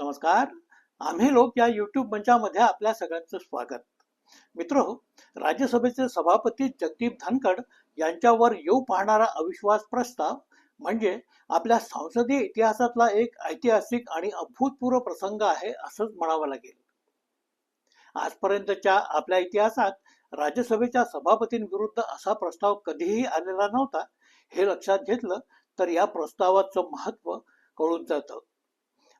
नमस्कार. आम्ही लोक या युट्यूब मंचामध्ये आपल्या सगळ्यांचं स्वागत. मित्र राज्यसभेचे सभापती जगदीप धनखड यांच्यावर येऊ पाहणारा अविश्वास प्रस्ताव म्हणजे आपल्या संसदीय इतिहासातला एक ऐतिहासिक आणि अभूतपूर्व प्रसंग आहे असंच म्हणावं लागेल. आजपर्यंतच्या आपल्या इतिहासात राज्यसभेच्या सभापतींविरुद्ध असा प्रस्ताव कधीही आलेला नव्हता हे लक्षात घेतलं तर या प्रस्तावाचं महत्त्व कळून जातं.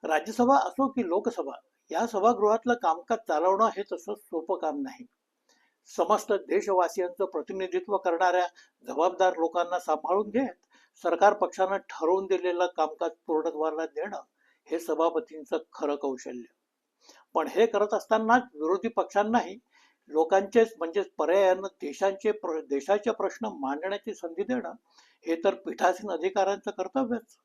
राज्यसभा असो की लोकसभा या सभागृहातलं कामकाज चालवणं हे तसं सोपं काम नाही. समस्त देशवासियांचं प्रतिनिधित्व करणाऱ्या जबाबदार लोकांना सांभाळून घेत सरकार पक्षानं ठरवून दिलेलं कामकाज पूर्णत्वाला देणं हे सभापतींचं खरं कौशल्य. पण हे करत असतानाच विरोधी पक्षांनाही लोकांचेच म्हणजेच पर्यायानं देशांचे प्र देशाचे प्रश्न मांडण्याची संधी देणं हे तर पीठासीन अधिकाऱ्यांचं कर्तव्यच.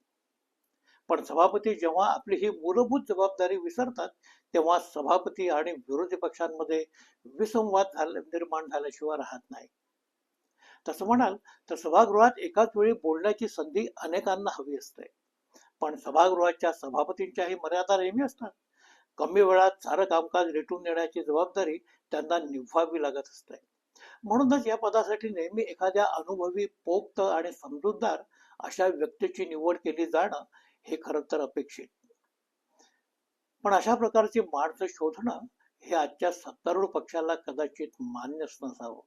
पण सभापती जेव्हा आपली ही मूलभूत जबाबदारी विसरतात तेव्हा सभापती आणि विरोधी पक्षांमध्ये विसंवाद झाले निर्माण झाल्याशिवाय राहत नाही. तसं म्हणाल तर सभागृहात एकाच वेळी बोलण्याची संधी अनेकांना हवी असते. पण सभागृहाच्या सभापतींच्याही मर्यादा नेहमी असतात. कमी वेळात सारं कामकाज रेटून देण्याची जबाबदारी त्यांना निभवावी लागत असते. म्हणूनच या पदासाठी नेहमी एखाद्या अनुभवी पोक्त आणि समजूतदार अशा व्यक्तीची निवड केली जाणं हे खरं तर अपेक्षित. पण अशा प्रकारची माणसं शोधणं हे आजच्या सत्तारूढ पक्षाला कदाचित मान्यच नसावं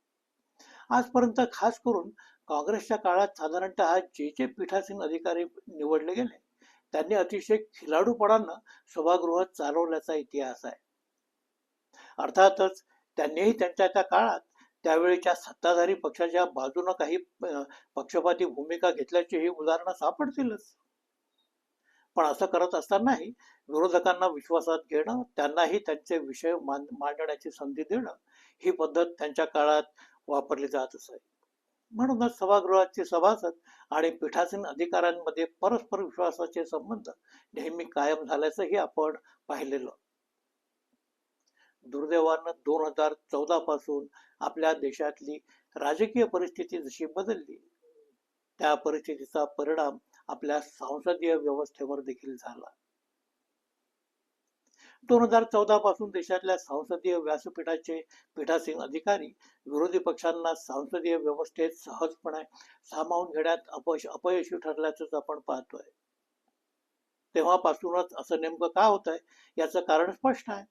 आजपर्यंत खास करून काँग्रेसच्या काळात साधारणतः जे जे पीठासीन अधिकारी निवडले गेले त्यांनी अतिशय खिलाडूपणानं सभागृह चालवल्याचा इतिहास आहे. अर्थातच त्यांनीही त्यांच्या त्या काळात त्यावेळीच्या सत्ताधारी पक्षाच्या बाजूनं काही पक्षपाती भूमिका घेतल्याची ही उदाहरणं सापडतीलच. पण असं करत असतानाही विरोधकांना विश्वासात घेणं त्यांनाही त्यांचे विषय मांडण्याची संधी देणं ही पद्धत त्यांच्या काळात वापरली जात असे. म्हणूनच सभागृहाचे सभासद आणि पीठासीन अधिकाऱ्यांमध्ये परस्पर विश्वासाचे संबंध नेहमी कायम झाल्याचंही आपण पाहिलेलं. दुर्दैवानं दोन हजार चौदा पासून आपल्या देशातली राजकीय परिस्थिती जशी बदलली त्या परिस्थितीचा परिणाम आपल्या संसदीय व्यवस्थेवर देखील झाला. दोन हजार चौदा पासून देशातल्या संसदीय व्यासपीठाचे पीठासीन अधिकारी विरोधी पक्षांना संसदीय व्यवस्थेत सहजपणे सामावून घेण्यात अपयश अपयशी ठरल्याचंच आपण पाहतोय. तेव्हापासूनच असं नेमकं का होत आहे याचं कारण स्पष्ट आहे.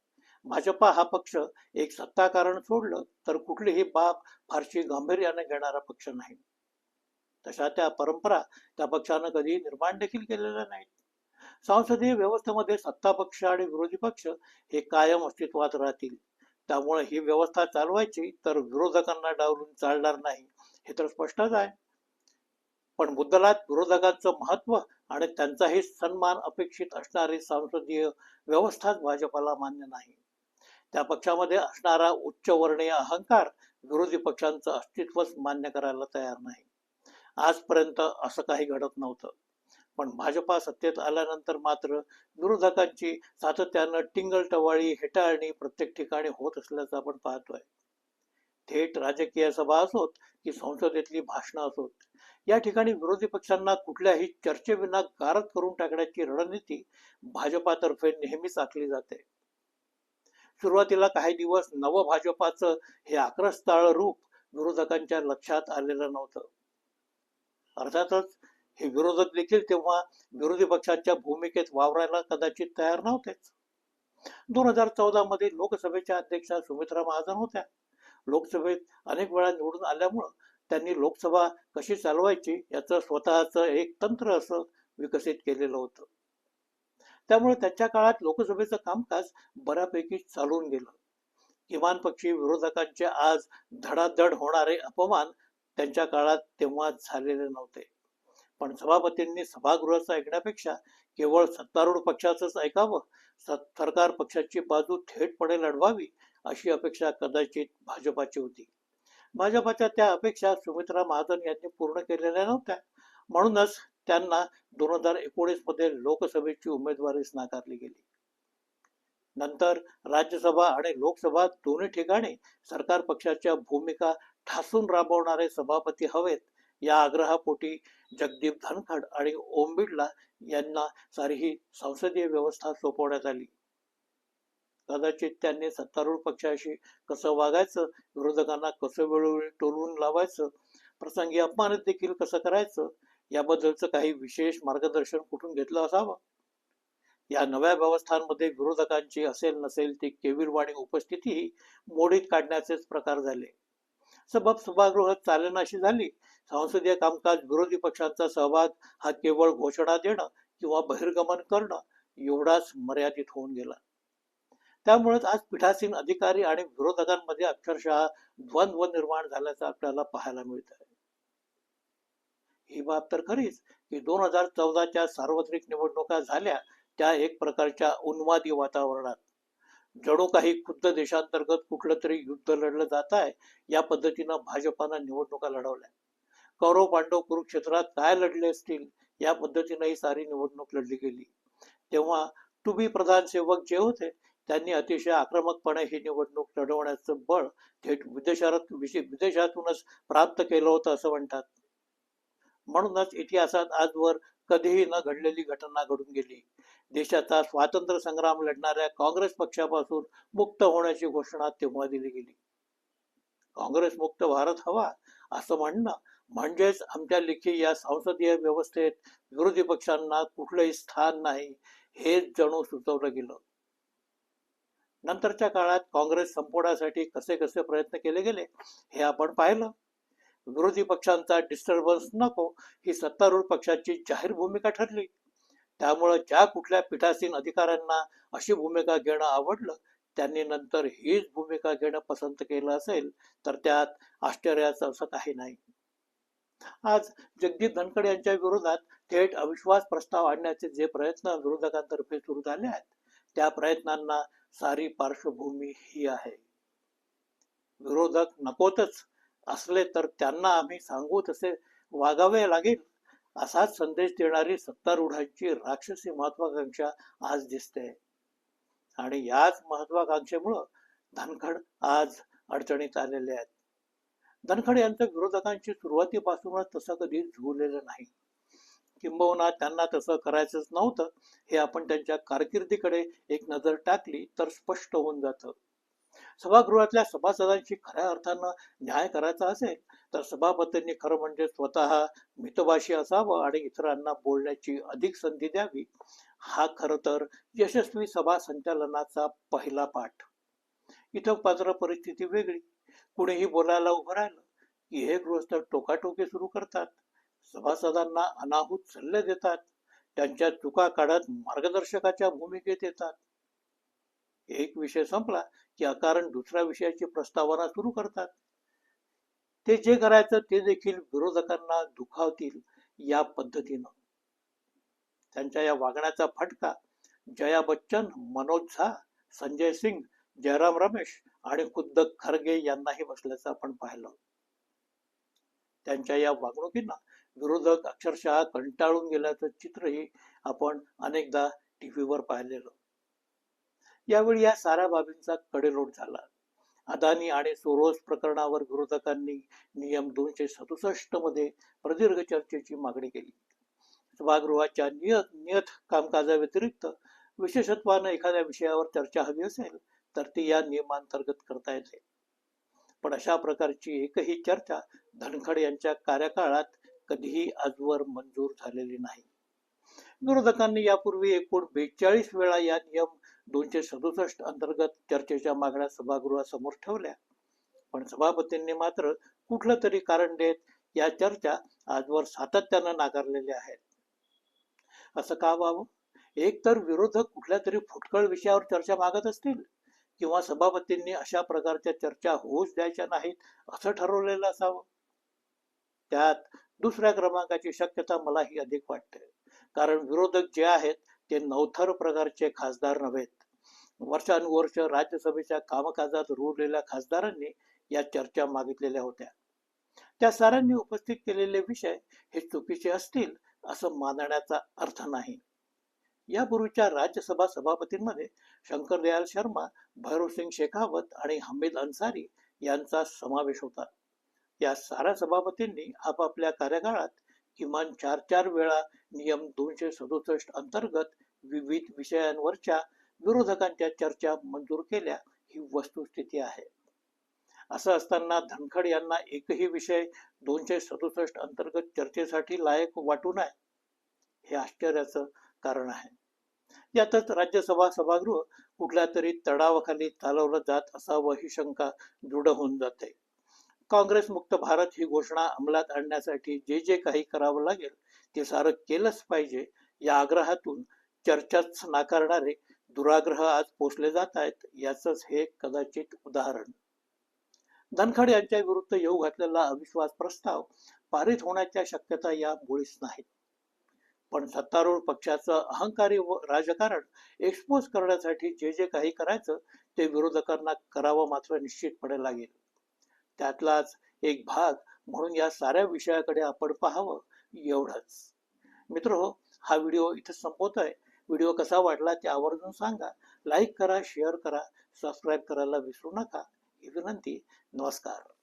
भाजपा हा पक्ष एक सत्ता कारण सोडलं तर कुठलीही बाब फारशी गांभीर्याने घेणारा पक्ष नाही. तशा त्या परंपरा त्या पक्षानं कधी निर्माण देखील केलेल्या नाहीत. संसदीय व्यवस्थेमध्ये सत्ता पक्ष आणि विरोधी पक्ष हे कायम अस्तित्वात राहतील. त्यामुळे ही व्यवस्था चालवायची तर विरोधकांना डावलून चालणार नाही हे तर स्पष्टच आहे. पण मुद्दलात विरोधकांचं महत्त्व आणि त्यांचाही सन्मान अपेक्षित असणारी संसदीय व्यवस्थाच भाजपाला मान्य नाही. त्या पक्षामध्ये असणारा उच्चवर्णीय अहंकार विरोधी पक्षांचं अस्तित्वच मान्य करायला तयार नाही. आजपर्यंत असं काही घडत नव्हतं. पण भाजपा सत्तेत आल्यानंतर मात्र विरोधकांची सातत्यानं टिंगलटवाळी हेटाळणी प्रत्येक ठिकाणी होत असल्याचं आपण पाहतोय. थेट राजकीय सभा असोत की संसदेतली भाषणं असोत या ठिकाणी विरोधी पक्षांना कुठल्याही चर्चेविना गारद करून टाकण्याची रणनीती भाजपातर्फे नेहमीच आखली जाते. सुरुवातीला काही दिवस नव भाजपाचं हे आक्रस्ताळ रूप विरोधकांच्या लक्षात आलेलं नव्हतं. अर्थातच हे विरोधक देखील तेव्हा विरोधी पक्षांच्या भूमिकेत वावरायला कदाचित तयार नव्हतेच. दोन हजार चौदा मध्ये लोकसभेच्या अध्यक्षा सुमित्रा महाजन होत्या. लोकसभेत अनेक वेळा निवडून आल्यामुळं त्यांनी लोकसभा कशी चालवायची याचं स्वतःच एक तंत्र असं विकसित केलेलं होतं. त्यामुळे त्यांच्या काळात लोकसभेचं कामकाज बऱ्यापैकी चालून गेलं. किमान पक्षी विरोधकांचे आज धडाधड होणारे अपमान त्यांच्या काळात तेव्हा झालेले नव्हते. पण सभापतींनी सभागृहाचं ऐकण्यापेक्षा केवळ सत्तारूढ पक्षाचंच ऐकावं सरकार पक्षाची बाजू थेटपणे लढवावी अशी अपेक्षा कदाचित भाजपाची होती. भाजपाच्या त्या अपेक्षा सुमित्रा महाजन यांनी पूर्ण केलेल्या नव्हत्या. म्हणूनच त्यांना दोन हजार एकोणीसमध्ये लोकसभेची उमेदवारीच नाकारली गेली. नंतर राज्यसभा आणि लोकसभा दोन्ही ठिकाणी सरकार पक्षाच्या भूमिका ठासून राबवणारे सभापती हवेत या आग्रहापोटी जगदीप धनखड आणि ओम बिर्ला यांना सारी ही संसदीय व्यवस्था सोपवण्यात आली. कदाचित त्यांनी सत्तारूढ पक्षाशी कसं वागायचं विरोधकांना कसं वेळोवेळी टोलवून लावायचं प्रसंगी अपमानित देखील कसं करायचं याबद्दलचं काही विशेष मार्गदर्शन कुठून घेतलं असावं? या नव्या व्यवस्थांमध्ये विरोधकांची असेल नसेल ती केविलवाणी उपस्थितीही मोडीत काढण्याचेच प्रकार झाले. सबब सभागृह चालनाशी झाली. संसदीय कामकाज विरोधी पक्षांचा सहभाग हा केवळ घोषणा देणं किंवा बहिर्गमन करणं एवढाच मर्यादित होऊन गेला. त्यामुळेच आज पीठासीन अधिकारी आणि विरोधकांमध्ये अक्षरशः द्वंद्व निर्माण झाल्याचं आपल्याला पाहायला मिळत आहे ही बाब तर खरीच की दोन हजार चौदाच्या सार्वत्रिक निवडणुका झाल्या त्या एक प्रकारच्या उन्मादी वातावरणात. जणू काही खुद्द देशांतर्गत कुठलं तरी युद्ध लढलं जात आहे या पद्धतीनं भाजपानं निवडणुका लढवल्या. कौरव पांडव कुरुक्षेत्रात काय लढले असतील या पद्धतीनं ही सारी निवडणूक लढली गेली. तेव्हा टू बी प्रधान सेवक जे होते त्यांनी अतिशय आक्रमकपणे ही निवडणूक लढवण्याचं बळ थेट विदेशात विदेशातूनच प्राप्त केलं होतं असं म्हणतात. म्हणूनच इतिहासात आजवर कधीही न घडलेली घटना घडून गेली. देशाचा स्वातंत्र्य संग्राम लढणाऱ्या काँग्रेस पक्षापासून मुक्त होण्याची घोषणा तेव्हा दिली गेली. काँग्रेस मुक्त भारत हवा असं म्हणणं म्हणजेच आमच्या लेखी या संसदीय व्यवस्थेत विरोधी पक्षांना कुठलंही स्थान नाही हेच जणू सुचवलं गेलं. नंतरच्या काळात काँग्रेस संपवण्यासाठी कसे कसे प्रयत्न केले गेले हे आपण पाहिलं. विरोधी पक्षांचा डिस्टर्बन्स नको ही सत्तारूढ पक्षाची जाहीर भूमिका ठरली. त्यामुळं ज्या कुठल्या पीठासीन अधिकाऱ्यांना अशी भूमिका घेणं आवडलं त्यांनी नंतर हीच भूमिका घेणं पसंत केलं असेल तर त्यात आश्चर्याचं असं काही नाही. आज जगदीप धनखड यांच्या विरोधात थेट अविश्वास प्रस्ताव आणण्याचे जे प्रयत्न विरोधकांतर्फे सुरू झाले आहेत त्या प्रयत्नांना सारी पार्श्वभूमी ही आहे. विरोधक नकोतच असले तर त्यांना आम्ही सांगू तसे वागावे लागेल असाच संदेश देणारी सत्तारूढांची राक्षसी महत्वाकांक्षा आज दिसते. आणि याच महत्वाकांक्षेमुळं धनखड आज अडचणीत आलेले आहेत. धनखड यांचं विरोधकांची सुरुवातीपासूनच तसं कधी झुवलेलं नाही. किंबहुना त्यांना तसं करायचंच नव्हतं हे आपण त्यांच्या कारकिर्दीकडे एक नजर टाकली तर स्पष्ट होऊन जातं. सभागृहातल्या सभासदांची खऱ्या अर्थानं न्याय करायचा असेल तर सभापतींनी खरं म्हणजे स्वतः मितभाषी असावं आणि इतरांना बोलण्याची अधिक संधी द्यावी. हा खर तर यशस्वी सभा संचालनाचा पहिला पाठ. इथं मात्र परिस्थिती वेगळी. कुणीही बोलायला उभं राहिलं की हे गृहस्थ टोकाटोकी सुरू करतात. सभासदांना अनाहूत सल्ले देतात. त्यांच्या चुका काढत मार्गदर्शकाच्या भूमिकेत येतात. एक विषय संपला की अकारण दुसऱ्या विषयाची प्रस्तावना सुरू करतात. ते जे करायचं ते देखील विरोधकांना दुखावतील या पद्धतीनं. त्यांच्या या वागण्याचा फटका जया बच्चन मनोज झा संजय सिंग जयराम रमेश आणि खुद्द खरगे यांनाही बसल्याचं आपण पाहिलं. त्यांच्या या वागणुकींना विरोधक अक्षरशः कंटाळून गेल्याचं चित्रही आपण अनेकदा टीव्हीवर पाहिलेलं. यावेळी या साऱ्या बाबींचा कडेलोट झाला. अदानी आणि सोरोस प्रकरणावर विरोधकांनी नियम दोनशे सदुसष्टमध्ये प्रदीर्घ चर्चेची मागणी केली. सभागृहाच्या नियत नियत कामकाजाव्यतिरिक्त विशेषत्वानं एखाद्या विषयावर चर्चा हवी असेल तर ती या नियमांतर्गत करता येते. पण अशा प्रकारची एकही चर्चा धनखड यांच्या कार्यकाळात कधीही आजवर मंजूर झालेली नाही. विरोधकांनी यापूर्वी एकूण बेचाळीस वेळा या नियम दोनशे सदुसष्ट अंतर्गत चर्चेच्या मागण्या सभागृहासमोर ठेवल्या. पण सभापतींनी मात्र कुठलं तरी कारण देत या चर्चा आजवर सातत्यानं नाकारलेल्या आहेत. असं का व्हावं? एक तर विरोधक कुठल्या तरी फुटकळ विषयावर चर्चा मागत असतील किंवा सभापतींनी अशा प्रकारच्या चर्चा होऊच द्यायच्या नाहीत असं ठरवलेलं असावं? त्यात दुसऱ्या क्रमांकाची शक्यता मलाही अधिक वाटते. कारण विरोधक जे आहेत ते नवथर प्रकारचे खासदार नव्हेत. वर्षानुवर्ष राज्यसभेच्या कामकाजात रुळलेल्या खासदारांनी या चर्चा मागितलेल्या होत्या. त्या साऱ्यांनी उपस्थित केलेले विषय हे चुकीचे असतील असं मानण्याचा अर्थ नाही. यापूर्वीच्या राज्यसभा सभापतींमध्ये शंकरदयाल शर्मा भैरवसिंग शेखावत आणि हमीद अन्सारी यांचा समावेश होता. या साऱ्या सभापतींनी आपापल्या कार्यकाळात किमान चार चार वेळा नियम दोनशे सदुसष्ट अंतर्गत विविध विषयांवरच्या विरोधकांच्या चर्चा मंजूर केल्या ही वस्तुस्थिती आहे. असं असताना धनखड यांना एकही विषय दोनशे सदुसष्ट अंतर्गत चर्चेसाठी लायक वाटू नये हे आश्चर्याचं कारण आहे. यातच राज्यसभा सभागृह कुठल्या तरी तडावाखाली चालवलं जात असावं ही शंका दृढ होऊन जाते. काँग्रेस मुक्त भारत ही घोषणा अंमलात आणण्यासाठी जे जे काही करावं लागेल ते सारं केलंच पाहिजे या आग्रहातून चर्चाच नाकारणारे दुराग्रह आज पोचले जात आहेत याचंच हे कदाचित उदाहरण. धनखड यांच्या विरुद्ध येऊ घातलेला अविश्वास प्रस्ताव पारित होण्याच्या शक्यता या मुळीच नाहीत. पण सत्तारूढ पक्षाचं अहंकारी व राजकारण एक्सपोज करण्यासाठी जे जे काही करायचं ते विरोधकांना करावं मात्र निश्चितपणे लागेल. त्यातलाच एक भाग म्हणून या साऱ्या विषयाकडे आपण पाहावं एवढंच. मित्र हो हा व्हिडिओ इथे आहे व्हिडिओ कसा वाटला ते आवर्जून सांगा. लाईक करा शेअर करा सबस्क्राईब करायला विसरू नका. ही विनंती. नमस्कार.